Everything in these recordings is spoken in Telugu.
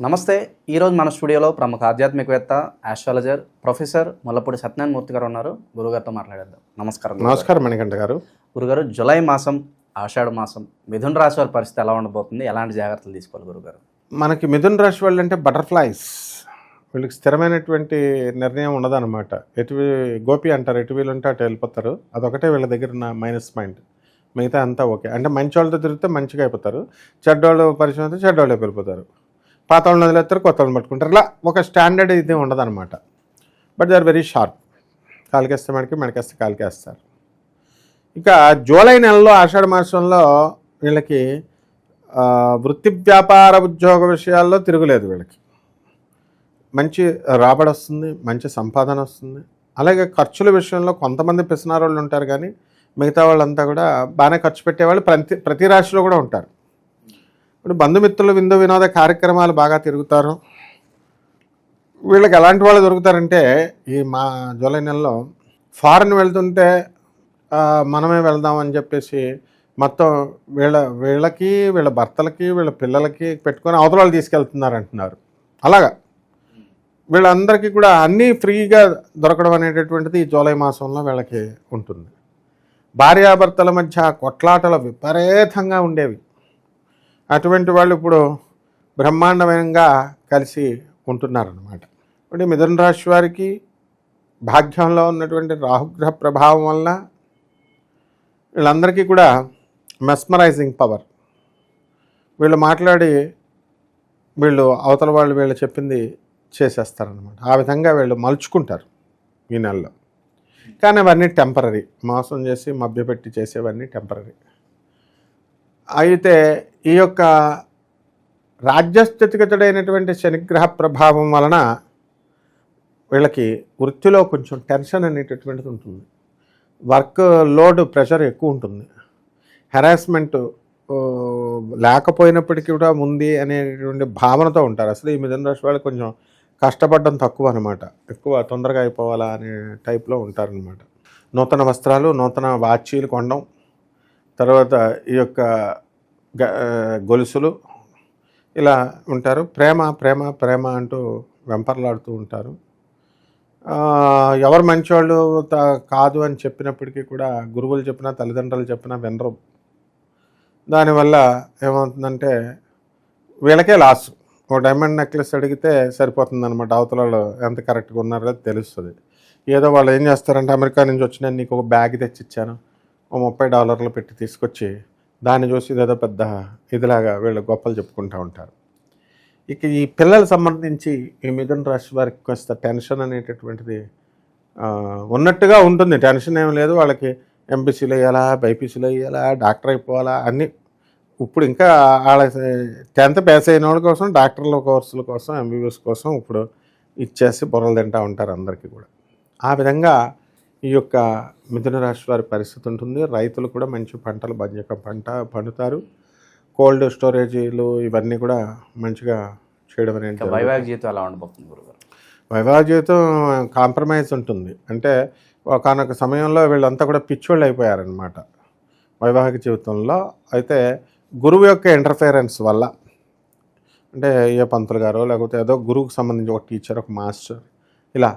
నమస్తే ఈరోజు మన స్టూడియోలో ప్రముఖ ఆధ్యాత్మికవేత్త ఆస్ట్రాలజర్ ప్రొఫెసర్ ముల్లపూడి సత్యనారాయణ మూర్తి గారు ఉన్నారు. గురుగారితో మాట్లాడేద్దాం. నమస్కారం. నమస్కారం మణికంఠ గారు. గురుగారు జూలై మాసం ఆషాఢ మాసం మిథున రాశి వారి పరిస్థితి ఎలా ఉండబోతుంది? ఎలాంటి జాగ్రత్తలు తీసుకోవాలి గురుగారు? మనకి మిథున్ రాశి వాళ్ళు అంటే బటర్ఫ్లైస్. వీళ్ళకి స్థిరమైనటువంటి నిర్ణయం ఉండదన్నమాట. ఎటు గోపి అంటారు ఎటు వీళ్ళు ఉంటే అటు వెళ్ళిపోతారు. అదొకటే వీళ్ళ దగ్గర ఉన్న మైనస్ పాయింట్ మిగతా అంతా ఓకే. అంటే మంచి వాళ్ళతో తిరిగితే మంచిగా అయిపోతారు. చెడ్డోళ్ళు పరిచయం అయితే చెడ్డోళ్ళకి వెళ్ళిపోతారు పాత వాళ్ళని వదిలేస్తారు కొత్త వాళ్ళని పట్టుకుంటారు. ఇలా ఒక స్టాండర్డ్ ఇది ఉండదన్నమాట. But they are very sharp కాలికేస్తే మనకి మనకేస్తే కాలికేస్తారు. ఇక జూలై నెలలో ఆషాఢ మాసంలో వీళ్ళకి వృత్తి వ్యాపార ఉద్యోగ విషయాల్లో తిరుగులేదు వీళ్ళకి. మంచి రాబడి వస్తుంది మంచి సంపాదన వస్తుంది. అలాగే ఖర్చుల విషయంలో కొంతమంది పిసినారోళ్ళు వాళ్ళు ఉంటారు కానీ మిగతా వాళ్ళంతా కూడా బాగానే ఖర్చు పెట్టేవాళ్ళు. ప్రతి ప్రతి రాశిలో కూడా ఉంటారు. ఇప్పుడు బంధుమిత్రుల విందు వినోద కార్యక్రమాలు బాగా తిరుగుతారు. వీళ్ళకి ఎలాంటి వాళ్ళు దొరుకుతారంటే ఈ మా జూలై నెలలో ఫారెన్ వెళ్తుంటే మనమే వెళ్దాం అని చెప్పేసి మొత్తం వీళ్ళ వీళ్ళకి వీళ్ళ భర్తలకి వీళ్ళ పిల్లలకి పెట్టుకొని అవతల వాళ్ళు తీసుకెళ్తున్నారు అంటున్నారు. అలాగా. వీళ్ళందరికీ కూడా అన్నీ ఫ్రీగా దొరకడం అనేటటువంటిది ఈ జూలై మాసంలో వీళ్ళకి ఉంటుంది. భార్యాభర్తల మధ్య కొట్లాటలు విపరీతంగా ఉండేవి. అటువంటి వాళ్ళు ఇప్పుడు బ్రహ్మాండమయంగా కలిసి ఉంటున్నారన్నమాట. ఇప్పుడు మిథున రాశి వారికి భాగ్యంలో ఉన్నటువంటి రాహుగ్రహ ప్రభావం వల్ల వీళ్ళందరికీ కూడా మెస్మరైజింగ్ పవర్. వీళ్ళు మాట్లాడి వీళ్ళు అవతల వాళ్ళు వీళ్ళు చెప్పింది చేసేస్తారనమాట ఆ విధంగా వీళ్ళు మలుచుకుంటారు ఈ నెలలో. కానీ అవన్నీ టెంపరీ మోసం చేసి మభ్యపెట్టి చేసేవన్నీ టెంపరీ అయితే ఈ యొక్క రాజ్యస్థితిగతుడైనటువంటి శనిగ్రహ ప్రభావం వలన వీళ్ళకి వృత్తిలో కొంచెం టెన్షన్ అనేటటువంటిది ఉంటుంది. వర్క్ లోడ్ ప్రెషర్ ఎక్కువ ఉంటుంది. హెరాస్మెంట్ లేకపోయినప్పటికీ కూడా ఉంది అనేటువంటి భావనతో ఉంటారు. అసలు ఈ మిథున రాశి వాళ్ళు కొంచెం కష్టపడడం తక్కువ అనమాట ఎక్కువ తొందరగా అయిపోవాలా అనే టైప్లో ఉంటారనమాట నూతన వస్త్రాలు నూతన వాచీలు కొనడం తర్వాత ఈ యొక్క గొలుసులు ఇలా ఉంటారు. ప్రేమ ప్రేమ ప్రేమ అంటూ వెంపర్లాడుతూ ఉంటారు. ఎవరు మంచివాళ్ళు కాదు అని చెప్పినప్పటికీ కూడా గురువులు చెప్పినా తల్లిదండ్రులు చెప్పినా వినరు. దానివల్ల ఏమవుతుందంటే వీళ్ళకే లాస్. ఓ డైమండ్ నెక్లెస్ అడిగితే సరిపోతుంది అనమాట అవతల ఎంత కరెక్ట్గా ఉన్నారో తెలుస్తుంది. ఏదో వాళ్ళు ఏం చేస్తారంటే అమెరికా నుంచి వచ్చిన నీకు ఒక బ్యాగ్ తెచ్చి ఇచ్చాను ఓ ముప్పై డాలర్లు పెట్టి తీసుకొచ్చి దాన్ని చూసి ఇదేదో పెద్ద ఇదిలాగా వీళ్ళు గొప్పలు చెప్పుకుంటూ ఉంటారు. ఇక ఈ పిల్లలకు సంబంధించి ఈ మిథున రాశి వారికి కొంత టెన్షన్ అనేటటువంటిది ఉన్నట్టుగా ఉంటుంది. టెన్షన్ ఏం లేదు. వాళ్ళకి ఎంపీసీలు వేయాలా బైపీసీలు వేయాలా డాక్టర్ అయిపోవాలా అన్నీ ఇప్పుడు ఇంకా వాళ్ళ టెన్త్ పాస్ అయిన వాళ్ళ కోసం డాక్టర్ల కోర్సుల కోసం ఎంబీబీఎస్ కోసం ఇప్పుడు ఇచ్చేసి బుర్రలు తింటూ ఉంటారు అందరికీ కూడా. ఆ విధంగా ఈ యొక్క మిథున రాశి వారి పరిస్థితి ఉంటుంది. రైతులు కూడా మంచి పంటలు బంజక పంట పండుతారు. కోల్డ్ స్టోరేజీలు ఇవన్నీ కూడా మంచిగా చేయడం అనేది. వైవాహిక జీవితం ఎలా ఉండబోతుంది గురుగారు? వైవాహిక జీవితం కాంప్రమైజ్ ఉంటుంది. అంటే ఒకనొక సమయంలో వీళ్ళంతా కూడా పిచ్చోళ్ళు అయిపోయారనమాట వైవాహిక జీవితంలో అయితే గురువు యొక్క ఇంటర్ఫేరెన్స్ వల్ల అంటే ఏ పంతులు గారో లేకపోతే ఏదో గురువుకు సంబంధించి ఒక టీచర్ ఒక మాస్టర్ ఇలా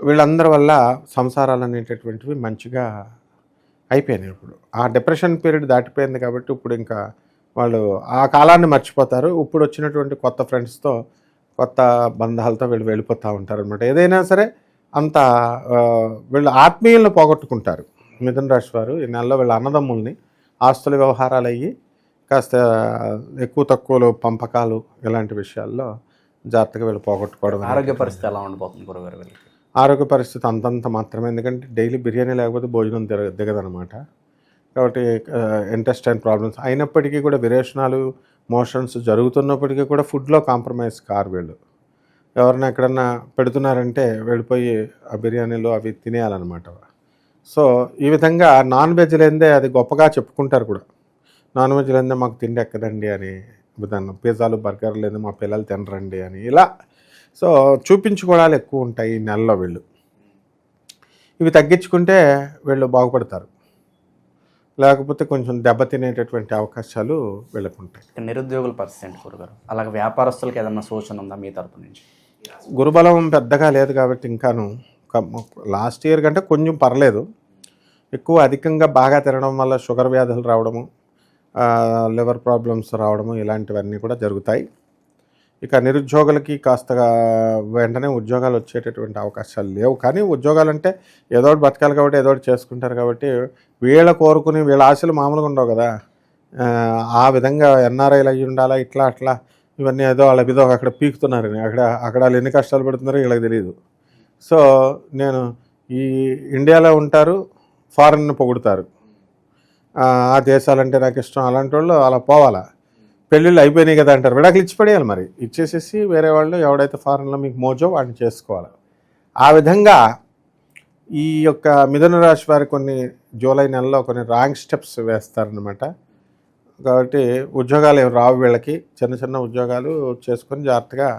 వీళ్ళందరి వల్ల సంసారాలు అనేటటువంటివి మంచిగా అయిపోయినాయి ఇప్పుడు. ఆ డిప్రెషన్ పీరియడ్ దాటిపోయింది కాబట్టి ఇప్పుడు ఇంకా వాళ్ళు ఆ కాలాన్ని మర్చిపోతారు. ఇప్పుడు వచ్చినటువంటి కొత్త ఫ్రెండ్స్తో కొత్త బంధాలతో వీళ్ళు వెళ్ళిపోతూ ఉంటారు అనమాట ఏదైనా సరే అంత వీళ్ళు ఆత్మీయులను పోగొట్టుకుంటారు. మిథున రాశి వారు ఈ నెలలో వీళ్ళ అన్నదమ్ముల్ని ఆస్తుల వ్యవహారాలు అయ్యి కాస్త ఎక్కువ తక్కువలు పంపకాలు ఇలాంటి విషయాల్లో జాగ్రత్తగా వీళ్ళు పోగొట్టుకోవడం. ఆరోగ్య పరిస్థితి ఎలా ఉండబోతుంది గురుగారు వీళ్ళకి? ఆరోగ్య పరిస్థితి అంతంత మాత్రమే. ఎందుకంటే డైలీ బిర్యానీ లేకపోతే భోజనం దిగ దిగదనమాట. కాబట్టి ఇంటెస్టైన్ ప్రాబ్లమ్స్ అయినప్పటికీ కూడా విరేషణాలు మోషన్స్ జరుగుతున్నప్పటికీ కూడా ఫుడ్లో కాంప్రమైజ్ కారు వీళ్ళు. ఎవరైనా ఎక్కడన్నా పెడుతున్నారంటే వెళ్ళిపోయి ఆ బిర్యానీలు అవి తినేయాలన్నమాట. సో ఈ విధంగా నాన్ వెజ్ లేదే అది గొప్పగా చెప్పుకుంటారు కూడా. నాన్ వెజ్ లేదే మాకు తిండి ఎక్కదండి అని. విధానం పిజ్జాలు బర్గర్లు లేదు మా పిల్లలు తినరండి అని. ఇలా సో చూపించుకోవడాలు ఎక్కువ ఉంటాయి ఈ నెలలో వీళ్ళు. ఇవి తగ్గించుకుంటే వీళ్ళు బాగుపడతారు. లేకపోతే కొంచెం దెబ్బతినేటటువంటి అవకాశాలు వీళ్ళకు ఉంటాయి. నిరుద్యోగుల పరిస్థితి ఏంటి గురుగారు? అలాగే వ్యాపారస్తులకి ఏదన్నా సూచన ఉందా మీ తరపు నుంచి? గురుబలం పెద్దగా లేదు కాబట్టి ఇంకాను లాస్ట్ ఇయర్ కంటే కొంచెం పర్లేదు. ఎక్కువ అధికంగా బాగా తినడం వల్ల షుగర్ వ్యాధులు రావడము లివర్ ప్రాబ్లమ్స్ రావడము ఇలాంటివన్నీ కూడా జరుగుతాయి. ఇక నిరుద్యోగులకి కాస్తగా వెంటనే ఉద్యోగాలు వచ్చేటటువంటి అవకాశాలు లేవు. కానీ ఉద్యోగాలు అంటే ఏదో ఒకటి బతకాలి కాబట్టి ఏదో ఒకటి చేసుకుంటారు కాబట్టి వీళ్ళ కోరుకుని వీళ్ళ ఆశలు మామూలుగా ఉండవు కదా. ఆ, విధంగా ఎన్ఆర్ఐలు అయ్యి ఉండాలా ఇట్లా అట్లా ఇవన్నీ ఏదో వాళ్ళ ఏదో అక్కడ పీకుతున్నారు. అక్కడ అక్కడ వాళ్ళు ఎన్ని కష్టాలు పడుతున్నారో వీళ్ళకి తెలియదు సో నేను ఈ ఇండియాలో ఉంటారు ఫారెన్ పొగుడుతారు. ఆ ఆ దేశాలంటే నాకు ఇష్టం. అలాంటి వాళ్ళు అలా పోవాలా? పెళ్ళిళ్ళు అయిపోయినాయి కదా అంటారు. విడాకులు ఇచ్చి పడేయాలి మరి. ఇచ్చేసేసి వేరే వాళ్ళు ఎవడైతే ఫారెన్లో మీకు మోజో వాడిని చేసుకోవాలి. ఆ విధంగా ఈ యొక్క మిథున రాశి వారి కొన్ని జూలై నెలలో కొన్ని రాంగ్ స్టెప్స్ వేస్తారనమాట కాబట్టి ఉద్యోగాలు ఏమి రావు వీళ్ళకి. చిన్న చిన్న ఉద్యోగాలు చేసుకొని జాగ్రత్తగా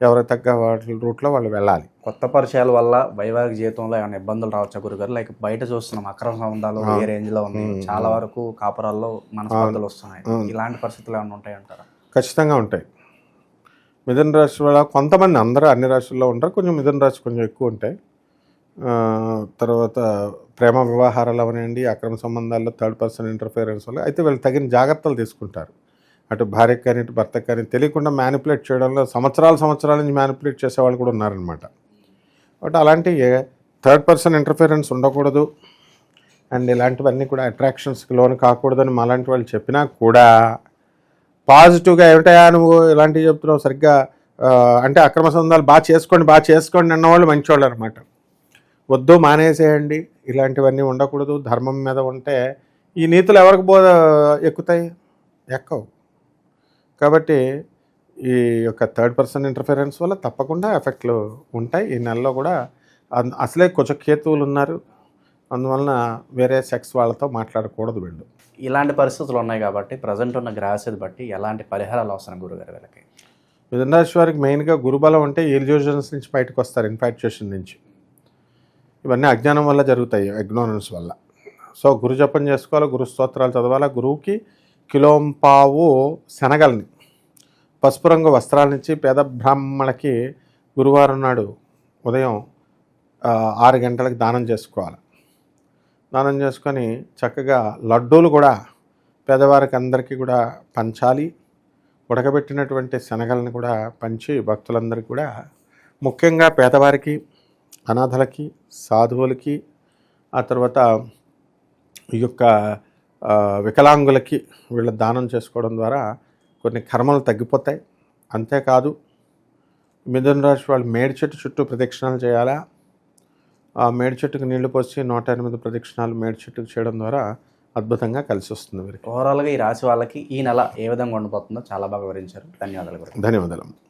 ఎవరికి తగ్గ వాటి రూట్లో వాళ్ళు వెళ్ళాలి. కొత్త పరిచయాల వల్ల వైవాహిక జీవితంలో ఏమైనా ఇబ్బందులు రావచ్చా గురుగారు? లైక్ బయట చూస్తున్నాం అక్రమ సంబంధాలు ఏ రేంజ్లో ఉన్నాయి చాలా వరకు కాపురాల్లో మనస్పర్ధలు వస్తున్నాయి. ఇలాంటి పరిస్థితులు ఏమైనా ఉంటాయి అంటారా? ఖచ్చితంగా ఉంటాయి. మిథున రాశి వాళ్ళ కొంతమంది అందరూ అన్ని రాశుల్లో ఉంటారు. కొంచెం మిథున రాశి కొంచెం ఎక్కువ ఉంటాయి. తర్వాత ప్రేమ వ్యవహారాలు అవనండి అక్రమ సంబంధాల్లో థర్డ్ పర్సన్ ఇంటర్ఫియరెన్స్ వల్ల అయితే వీళ్ళు తగిన జాగ్రత్తలు తీసుకుంటారు. అటు భార్యకి కానీ ఇటు భర్తకి కానీ తెలియకుండా మ్యానిపులేట్ చేయడంలో సంవత్సరాల సంవత్సరాల నుంచి మ్యానిపులేట్ చేసేవాళ్ళు కూడా ఉన్నారనమాట బట్ అలాంటి థర్డ్ పర్సన్ ఇంటర్ఫిరెన్స్ ఉండకూడదు. అండ్ ఇలాంటివన్నీ కూడా అట్రాక్షన్స్కి లోన్ కాకూడదని మాలాంటి వాళ్ళు చెప్పినా కూడా పాజిటివ్గా ఏమిటయా నువ్వు ఇలాంటివి చెప్తున్నావు సరిగ్గా? అంటే అక్రమ సంబంధాలు బాగా చేసుకోండి బాగా చేసుకోండి అన్నవాళ్ళు మంచివాళ్ళు అనమాట వద్దు మానేసేయండి. ఇలాంటివన్నీ ఉండకూడదు. ధర్మం మీద ఉంటే ఈ నీతులు ఎవరికి బో ఎక్కుతాయి? ఎక్కవు. కాబట్టి ఈ యొక్క థర్డ్ పర్సన్ ఇంటర్ఫిరెన్స్ వల్ల తప్పకుండా ఎఫెక్ట్లు ఉంటాయి. ఈ నెలలో కూడా అసలే కొంచెం కేతువులు ఉన్నారు. అందువలన వేరే సెక్స్ వాళ్ళతో మాట్లాడకూడదు వీళ్ళు. ఇలాంటి పరిస్థితులు ఉన్నాయి కాబట్టి ప్రజెంట్ ఉన్న గ్రాసెస్ బట్టి ఎలాంటి పరిహారాలు అవసరం గురుగారు వీళ్ళకి మిథున రాశి వారికి మెయిన్గా గురుబలం అంటే ఇల్యూజన్స్ నుంచి బయటకు వస్తారు ఇన్ఫాక్చుయేషన్ నుంచి. ఇవన్నీ అజ్ఞానం వల్ల జరుగుతాయి ఇగ్నోరెన్స్ వల్ల. సో గురు జపం చేసుకోవాలి గురు స్తోత్రాలు చదవాలి గురువుకి కిలోంపావు శనగల్ని. పసుపు రంగు వస్త్రాలనిచ్చి పేద బ్రాహ్మణులకి గురువారం నాడు ఉదయం ఆరు గంటలకు దానం చేసుకోవాలి. దానం చేసుకొని చక్కగా లడ్డూలు కూడా పేదవారికి అందరికీ కూడా పంచాలి. ఉడకబెట్టినటువంటి శనగలను కూడా పంచి భక్తులందరికీ కూడా ముఖ్యంగా పేదవారికి అనాథలకి సాధువులకి ఆ తర్వాత ఈ యొక్క వికలాంగులకి వీళ్ళ దానం చేసుకోవడం ద్వారా కొన్ని కర్మలు తగ్గిపోతాయి. అంతేకాదు మిథున రాశి వాళ్ళు మేడి చెట్టు చుట్టూ ప్రదక్షిణాలు చేయాలా? ఆ మేడి చెట్టుకు నీళ్ళు పోసి నూట ఎనిమిది ప్రదక్షిణాలు మేడి చెట్టుకు చేయడం ద్వారా అద్భుతంగా కలిసి వస్తుంది వీరికి. ఓవరాల్గా ఈ రాశి వాళ్ళకి ఈ నెల ఏ విధంగా ఉండబోతుందో చాలా బాగా వివరించారు. ధన్యవాదాలు గురు. ధన్యవాదాలు.